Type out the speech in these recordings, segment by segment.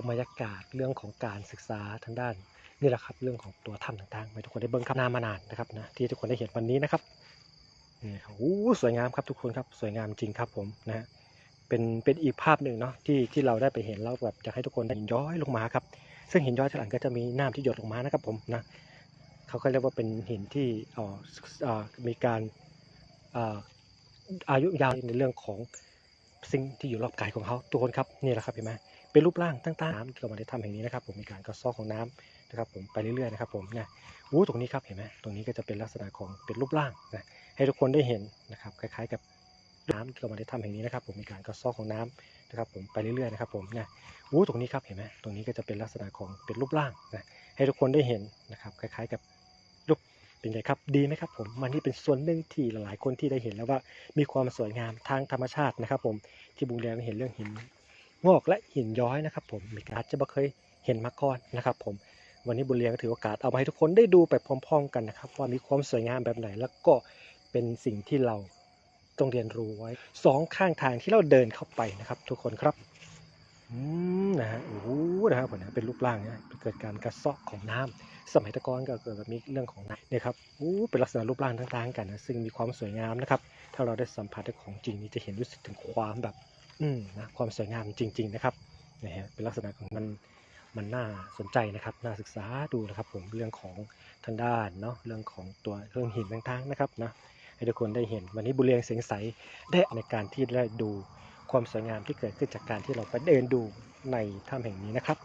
อกบรรยากาศเรื่องของการศึกษาทางด้านนี่แหละครับเรื่องของตัวถ้ำต่างๆให้ทุกคนได้เบิ่งครับนามานานนะครับนะที่ทุกคนได้เห็นวันนี้นะครับนี่ครับโอ้สวยงามครับทุกคนครับสวยงามจริงครับผมนะฮะเป็นเป็นอีกภาพหนึ่งเนาะที่ที่เราได้ไปเห็นแล้วแบบอยากให้ทุกคนได้เห็นย้อยลงมาครับซึ่งหินย้อยที่หลังก็จะมีน้ำที่หยดลงมานะครับผมนะเขาก็เรียกว่าเป็นหินที่อ่อเอ่อมีการอ่ออายุยาวในเรื่องของสิ่งที่อยู่รอบกายของเขาทุกคนครับนี่แหละครับเห็นไหม เป็นรูปร่างต่างๆน้ำที่เรามาได้ทำแห่งนี้นะครับ ผมมีการกระซอกของน้ำนะครับ ผมไปเรื่อยๆนะครับผมนะอู้ตรงนี้ครับเห็นไหมตรงนี้ก็จะเป็นลักษณะของเป็นรูปร่างนะให้ทุกคนได้เห็นนะครับคล้ายๆกับน้ำที่เรามาได้ทำแห่งนี้นะครับ ผมมีการกระซอกของน้ำนะครับ ผมไปเรื่อยๆนะครับผมนะอู้ตรงนี้ครับเห็นไหมตรงนี้ก็จะเป็นลักษณะของเป็นรูปร่างนะให้ทุกคนได้เห็นนะครับคล้ายๆกับรูปเป็นไงครับดีไหมครับผมมันนี่เป็นส่วนหนึ่งที่หลายๆคนที่ได้เห็นแล้วว่ามีความสวยงามทางธรรมชาตินะครับ ผมที่บุงแดงได้เห็นเรื่องหิน งอกและหินย้อยนะครับผมมีการจะไม่เคยเห็นมาก่อนนะครับผมวันนี้บุญเรียงก็ถือโอกาสเอามาให้ทุกคนได้ดูไปพร้อม ๆ กันนะครับ ว่ามีความสวยงามแบบไหนแล้วก็เป็นสิ่งที่เราต้องเรียนรู้ไว้สองข้างทางที่เราเดินเข้าไปนะครับ ทุกคนครับอืมนะฮะโอ้โหนะครับผมนะเป็นรูปร่างนะเกิดการกระเซาะของน้ำสมัยตะกอนก็เกิดแบบมีเรื่องของน้ำเนี่ยครับโอ้เป็นลักษณะรูปร่างต่างๆกันนะซึ่งมีความสวยงามนะครับ ถ้าเราได้สัมผัสได้ของจริงนี่จะเห็นรู้สึกถึงความแบบ อืมนะความสวยงามจริง ๆ นะครับนะฮะเป็นลักษณะของมันมันน่าสนใจนะครับน่าศึกษาดูนะครับ ผมเรื่องของทางด้านเนาะเรื่องของตัวเครื่องหินต่างๆนะครับนะให้ทุกคนได้เห็นวันนี้บุเรียงเสียงใสได้ในการที่ได้ดูความสวยงามที่เกิดขึ้นจากการที่เราไปเดินดูในถ้ำแห่งนี้นะครับ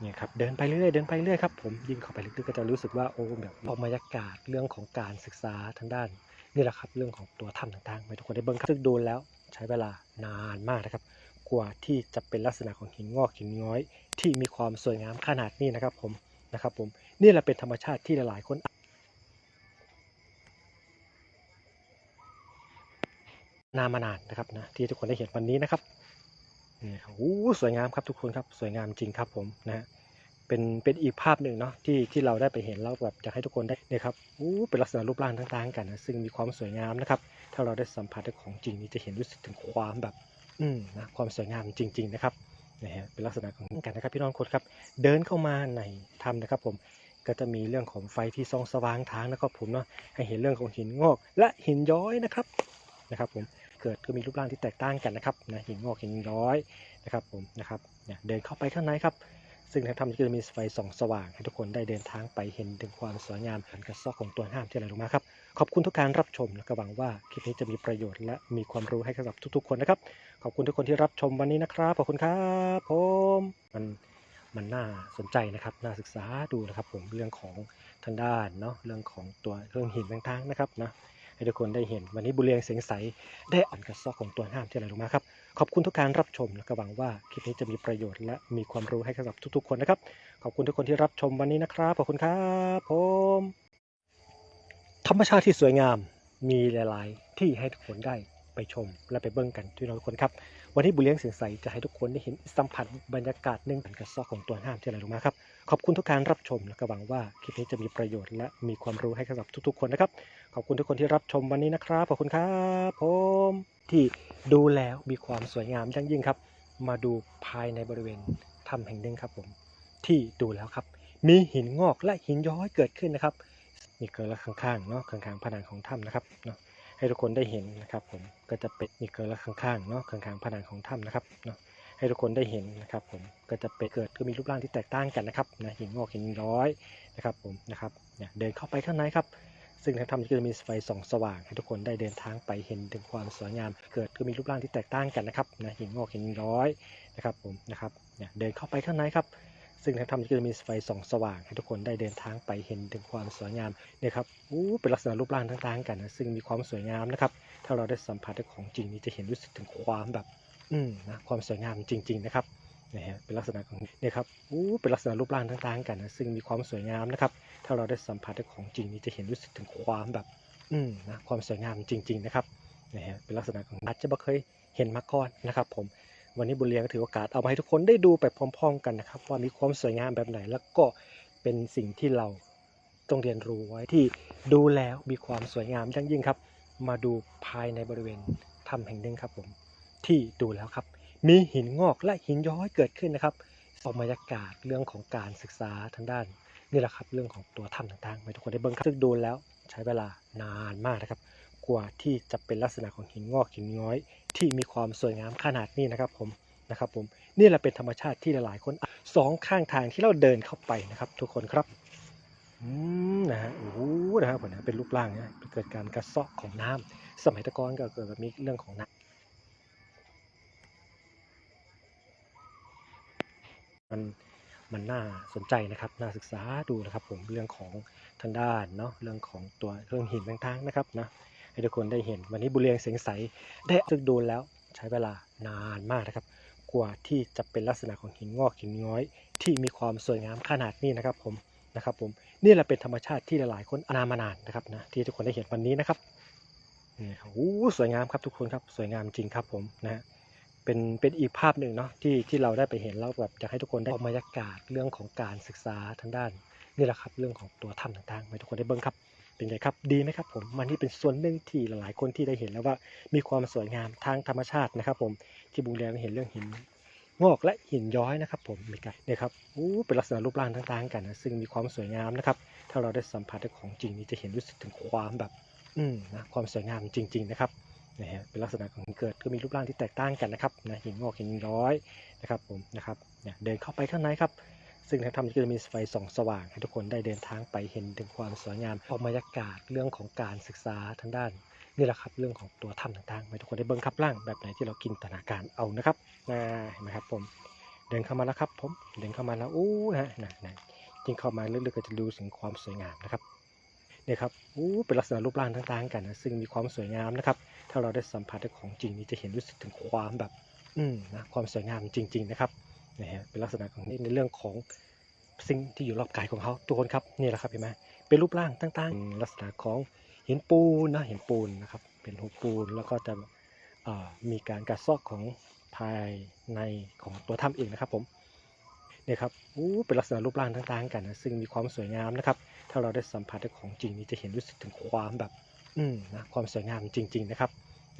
เนี่ยครับเดินไปเรื่อยเดินไปเรื่อยครับผมยิ่งเข้าไปลึกๆก็จะรู้สึกว่าโอ้แบบออกบรรยากาศเรื่องของการศึกษาทางด้านนี่แหละครับเรื่องของตัวถ้ำต่างๆให้ทุกคนได้เบิ่งครับซึ่งดูแล้ว ใช้เวลานานมากนะครับ กว่าที่จะเป็นลักษณะของหินงอกหินย้อย ที่มีความสวยงามขนาดนี้นะครับผมนะครับผมนี่แหละเป็นธรรมชาติที่หลายๆคนนามานานนะครับนะที่ทุกคนได้เห็นวันนี้นะครับนี่ครับโอ้สวยงามครับทุกคนครับสวยงามจริงครับผมนะฮะ เป็นเป็นอีกภาพหนึ่งเนาะที่ที่เราได้ไปเห็นแล้วแบบอยากให้ทุกคนได้เนี่ยครับโอ้เป็นลักษณะรูปร่างต่างๆกันนะซึ่งมีความสวยงามนะครับ ถ้าเราได้สัมผัสได้ของจริงนี่จะเห็นรู้สึกถึงความแบบ อืมนะความสวยงามจริง ๆ นะครับนะฮะเป็นลักษณะของกันนะครับพี่น้องคนครับ เดินเข้ามาในถ้ำนะครับ ผมก็จะมีเรื่องของไฟที่ส่องสว่างทางนะครับ ผมเนาะให้เห็นเรื่องของหินงอก และหินย้อยนะครับนะครับ ผมเกิดก็มีรูปร่างที่แตกต่างกันนะครับนะหินงอกหินย้อยนะครับ ผมนะครับเนี่ยเดินเข้าไปข้างในครับ ซึ่งทางถ้ำก็จะมีไฟส่องสว่างให้ทุกคนได้เดินทางไปเห็นถึงความสวยงามการกระซอกของตัวห้ามที่ไหลลงมาครับ ขอบคุณทุกการรับชมและก็หวังว่าคลิปนี้จะมีประโยชน์และมีความรู้ให้กับทุก ๆ คนนะครับ ขอบคุณทุกคนที่รับชมวันนี้นะครับ ขอบคุณครับผมมันมันน่าสนใจนะครับน่าศึกษาดูนะครับผมเรื่องของทางด้านเนาะเรื่องของตัวเครื่องหินต่างๆนะครับนะ ให้ทุกคนได้เห็น วันนี้บุเรียงเสียงใสได้อ่านกระซอกของตัวห้ามที่ไหลลงมาครับ ขอบคุณทุกการรับชมและก็หวังว่าคลิปนี้จะมีประโยชน์และมีความรู้ให้กับทุก ๆ คนนะครับ ขอบคุณทุกคนที่รับชมวันนี้นะครับ ขอบคุณครับผม ธรรมชาติที่สวยงามมีหลาย ๆ ที่ให้ทุกคนได้ ไปชม และไปเบิ่งกันที่เราทุกคนครับ วันนี้บุเลี้ยงเสียงใสจะให้ทุกคนได้เห็นสัมผัสบรรยากาศหนึ่งอ่านกระซอกของตัวห้ามที่ไหลลงมาครับ ขอบคุณทุกการรับชมและก็หวังว่าคลิปนี้จะมีประโยชน์และมีความรู้ให้กับทุกๆ คนนะครับ ขอบคุณทุกคนที่รับชมวันนี้นะครับ ขอบคุณครับผมที่ดูแล้วมีความสวยงามอย่งยิ่งครับ มาดูภายในบริเวณถ้ำแห่งหนึ่งครับผม ที่ดูแล้วครับ มีหินงอกและหินย้อยเกิดขึ้นนะครับนี่เกิดละข้างๆเนาะข้างๆผนังของถ้ำนะครับเนาะ ให้ทุกคนได้เห็นนะครับผมก็จะเป็นนี่เกิดละข้างๆเนาะข้างๆผนังของถ้ำนะครับเนาะให้ทุกคนได้เห็นนะครับผมก็จะเป็นเกิดก็มีรูปร่างที่แตกต่างกันนะครับนะหินงอกหินย้อยนะครับผมนะครับเนี่ยเดินเข้าไปข้างในครับ ซึ่งทางถ้ำก็จะมีไฟส่องสว่างให้ทุกคนได้เดินทางไปเห็นถึงความสวยงาม เกิดก็มีรูปร่างที่แตกต่างกันนะครับนะหินงอกหินย้อยนะครับผมนะครับเนี่ยเดินเข้าไปข้างในครับ ซึ่งทางถ้ำก็จะมีไฟส่องสว่างให้ทุกคนได้เดินทางไปเห็นถึงความสวยงามเนี่ยครับอู้เป็นลักษณะรูปร่างต่างๆกันนะซึ่งมีความสวยงามนะครับ ถ้าเราได้สัมผัสได้ของจริงนี่จะเห็นรู้สึกถึงความแบบ อืมนะความสวยงามจริง ๆ นะครับนะฮะเป็นลักษณะของเนี่ยครับอู้เป็นลักษณะรูปร่างต่างๆกันนะซึ่งมีความสวยงามนะครับ ถ้าเราได้สัมผัสได้ของจริงนี่จะเห็นรู้สึกถึงความแบบ อืมนะความสวยงามจริง ๆ นะครับนะฮะเป็นลักษณะของอาจจะไม่เคยเห็นมาก่อนนะครับ ผม วันนี้บุญเรียงก็ถือโอกาสเอามาให้ทุกคนได้ดูไปพร้อม ๆ กันนะครับ ว่ามีความสวยงามแบบไหน แล้วก็เป็นสิ่งที่เราต้องเรียนรู้ไว้ที่ดูแล้วมีความสวยงามอย่างยิ่งครับ มาดูภายในบริเวณถ้ำแห่งหนึ่งครับผมที่ดูแล้วครับ มีหินงอกและหินย้อยเกิดขึ้นนะครับออกบรรยากาศเรื่องของการศึกษาทางด้านนี่แหละครับเรื่องของตัวถ้ำต่างๆให้ทุกคนได้เบิ่งครับซึ่งดูแล้วใช้เวลานานมากนะครับ กว่าที่จะเป็นลักษณะของหินงอกหินย้อย ที่มีความสวยงามขนาดนี้นะครับผมนะครับผมนี่แหละเป็นธรรมชาติที่หลายๆคนสองข้างทางที่เราเดินเข้าไปนะครับ ทุกคนครับอืมนะฮะโอ้โหนะครับผมนะเป็นรูปร่างนะเกิดการกระเซาะของน้ำสมัยตะกอนก็เกิดแบบมีเรื่องของน้ำมันมันน่าสนใจนะครับ น่าศึกษาดูนะครับผมเรื่องของทางด้านเนาะ เรื่องของตัวเครื่องหินต่างๆนะครับนะ ให้ทุกคนได้เห็น วันนี้บุเรียงเสียงใสได้ซึ่งดูแล้วใช้เวลานานมากนะครับ กว่าที่จะเป็นลักษณะของหินงอกหินย้อย ที่มีความสวยงามขนาดนี้นะครับผมนะครับผมนี่แหละเป็นธรรมชาติที่หลายๆ คนอนามานานนะครับนะที่ทุกคนได้เห็นวันนี้นะครับนี่ครับโอ้สวยงามครับทุกคนครับสวยงามจริงครับผมนะฮะเป็นเป็นอีกภาพหนึ่งเนาะที่ที่เราได้ไปเห็นแล้วแบบอยากให้ทุกคนได้บรรยากาศเรื่องของการศึกษาทางด้าน นี่แหละครับเรื่องของตัวถ้ำต่างๆให้ทุกคนได้เบิ่งครับ เป็นไงครับดีไหมครับผมมันนี่เป็นส่วนหนึ่งที่หลายๆคนที่ได้เห็นแล้วว่ามีความสวยงามทางธรรมชาตินะครับ ผมที่บุงแดงเห็นเรื่องหินงอกและหินย้อยนะครับ ผมมีกันเนี่ยครับอู้เป็นลักษณะรูปร่างต่างๆกันนะซึ่งมีความสวยงามนะครับ ถ้าเราได้สัมผัสได้ของจริงนี่จะเห็นรู้สึกถึงความแบบ อืมนะความสวยงามจริง ๆ นะครับนะฮะเป็นลักษณะของเกิดก็มีรูปร่างที่แตกต่างกันนะครับนะหินงอกหินย้อยนะครับผมนะครับเนี่ยเดินเข้าไปข้างในครับ ซึ่งทางถ้ำก็จะมีไฟส่องสว่างให้ทุกคนได้เดินทางไปเห็นถึงความสวยงามออกบรรยากาศเรื่องของการศึกษาทางด้านนี่แหละครับเรื่องของตัวถ้ำต่างๆให้ทุกคนได้เบิ่งครับร่างแบบไหนที่เรากินตนาการเอานะครับนะเห็นไหมครับผมเดินเข้ามาแล้วครับผมเดินเข้ามาแล้วอู้นะนะนะจริงเข้ามาลึกๆก็จะดูถึงความสวยงามนะครับเนี่ยครับอู้เป็นลักษณะรูปร่างต่างๆกันนะซึ่งมีความสวยงามนะครับ ถ้าเราได้สัมผัสได้ของจริงนี่จะเห็นรู้สึกถึงความแบบ อืมนะความสวยงามจริง ๆ นะครับ นะฮะเป็นลักษณะของในเรื่องของสิ่งที่อยู่รอบกายของเขาทุกคนครับนี่แหละครับเห็นไหมเป็นรูปร่างต่างๆ ลักษณะของหินปูนนะหินปูนนะครับเป็นหูปูนแล้วก็จะเอ่อมีการกัดเซอกของภายในของตัวถ้ำเองนะครับผมเนี่ยครับอู้เป็นลักษณะรูปร่างต่างๆกันนะซึ่งมีความสวยงามนะครับ ถ้าเราได้สัมผัสได้ของจริงนี่จะเห็นรู้สึกถึงความแบบอืมนะความสวยงามจริง ๆ นะครับ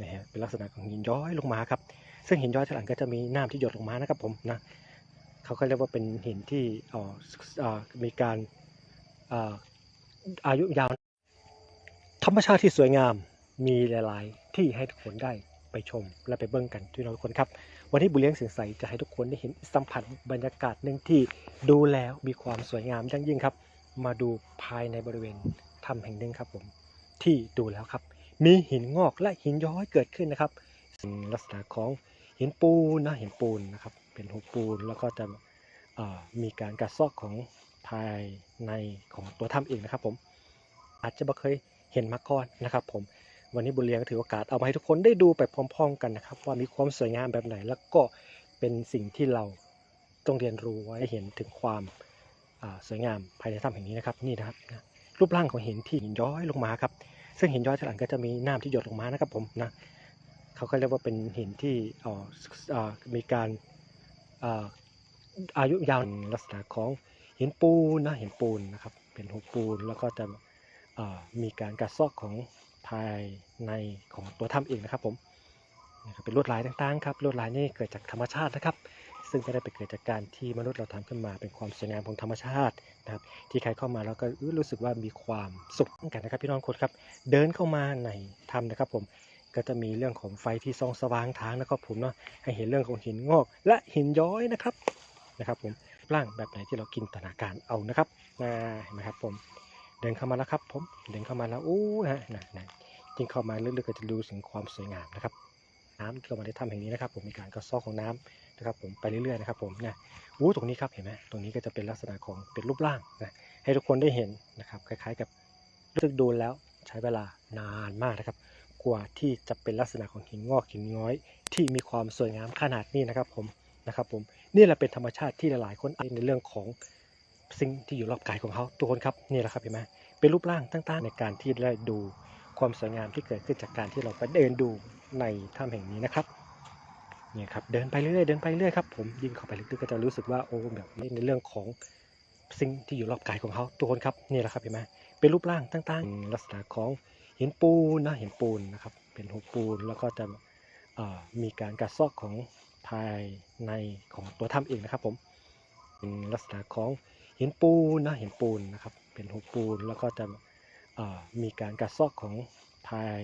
นะฮะเป็นลักษณะของหินย้อยลงมาครับซึ่งหินย้อยที่หลังก็จะมีน้ำที่หยดลงมานะครับผมนะ เขาก็เรียกว่าเป็นหินที่มีการอายุยาว ธรรมชาติที่สวยงามมีหลาย ๆ ที่ให้ทุกคนได้ไปชมและไปเบิ่งกันที่เราทุกคนครับ วันนี้บุเลี้ยงเสียงใสจะให้ทุกคนได้เห็นสัมผัสบรรยากาศหนึ่งที่ดูแล้วมีความสวยงามอย่างยิ่งครับ มาดูภายในบริเวณถ้ำแห่งหนึ่งครับผมที่ดูแล้วครับ มีหินงอกและหินย้อยเกิดขึ้นนะครับลักษณะของหินปูนนะหินปูนนะครับ เป็นหูปูน แล้วก็จะมีการกัดเซอกของภายในของตัวถ้ำเองนะครับ ผมอาจจะไม่เคยเห็นมาก่อนนะครับ ผมวันนี้บุญเรียงก็ถือโอกาสเอามาให้ทุกคนได้ดูไปพร้อม ๆ กันนะครับ ว่ามีความสวยงามแบบไหน แล้วก็เป็นสิ่งที่เราต้องเรียนรู้ไว้เห็นถึงความสวยงามภายในถ้ำแห่งนี้นะครับนี่นะครับรูปร่างของหินที่หินย้อยลงมาครับ ซึ่งหินย้อยที่หลังก็จะมีน้ำที่หยดลงมานะครับผมนะเขาก็เรียกว่าเป็นหินที่มีการ อ่ออายุยาวลักษณะของหินปูนนะหินปูนนะครับ เป็นหูปูนแล้วก็จะเอ่อมีการกัดเซอกของภายในของตัวถ้ำเองนะครับผมนะครับเป็นลวดลายต่างๆครับลวดลายนี่เกิดจากธรรมชาตินะครับ ซึ่งไม่ได้ไปเกิดจากการที่มนุษย์เราทำขึ้นมาเป็นความสวยงามของธรรมชาตินะครับ ที่ใครเข้ามาแล้วก็อื้อรู้สึกว่ามีความสุขกันนะครับ พี่น้องคนครับ เดินเข้ามาในถ้ำนะครับผม ก็จะมีเรื่องของไฟที่ส่องสว่างทางนะครับผมเนาะให้เห็นเรื่องของหินงอก และหินย้อยนะครับนะครับผมร่างแบบไหนที่เรากินตนาการเอานะครับนะเห็นไหมครับผมเดินเข้ามาแล้วครับผมเดินเข้ามาแล้วอู้นะนะนะจริงเข้ามาลึกๆก็จะดูถึงความสวยงามนะครับน้ำที่เรามาได้ทำแห่งนี้นะครับ ผมมีการกระซอกของน้ำนะครับผมไปเรื่อยๆนะครับผมนะอู้ตรงนี้ครับเห็นไหมตรงนี้ก็จะเป็นลักษณะของเป็นรูปร่างนะให้ทุกคนได้เห็นนะครับคล้าย ๆ กับรู้สึกดูแล้วใช้เวลานานมากนะครับ กว่าที่จะเป็นลักษณะของหินงอกหินย้อย ที่มีความสวยงามขนาดนี้นะครับผมนะครับผมนี่แหละเป็นธรรมชาติที่หลายๆคนในเรื่องของสิ่งที่อยู่รอบกายของเขาทุกคนครับนี่แหละครับเห็นไหมเป็นรูปร่างต่างๆในการที่ได้ดูความสวยงามที่เกิดขึ้นจากการที่เราไปเดินดูในถ้ำแห่งนี้นะครับเนี่ยครับเดินไปเรื่อยๆเดินไปเรื่อยครับผมยิ่งเข้าไปลึกๆก็จะรู้สึกว่าโอ้แบบในเรื่องของสิ่งที่อยู่รอบกายของเขาทุกคนครับนี่แหละครับเห็นไหมเป็นรูปร่างต่างๆลักษณะของ หินปูนนะหินปูนนะครับ เป็นหุบปูนแล้วก็จะมีการกัดซอกของภายในของตัวถ้ำเองนะครับ ผมเป็นลักษณะของหินปูนนะหินปูนนะครับ เป็นหุบปูนแล้วก็จะมีการกัดซอกของภาย